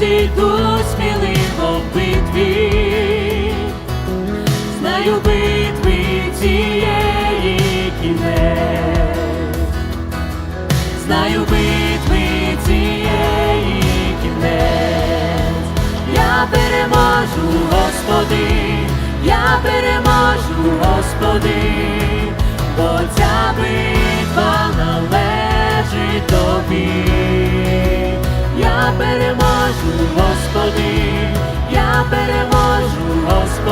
Велетнем зійдуть сміливо в битві, знаю битви цієї кінець, знаю битви цієї кінець. Я переможу, Господи, я переможу, Господи, бо ця битва належить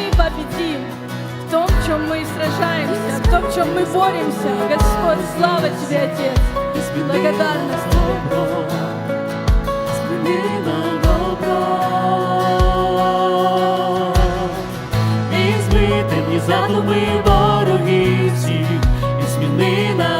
мы победим в том, в чем мы сражаемся, в том, в чем мы боремся. Господь, слава Тебе, Отец. Благодарность Тебе. добро, зміни на добро. Візьми темні задуми ворогів всіх і зміни на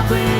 Stop it.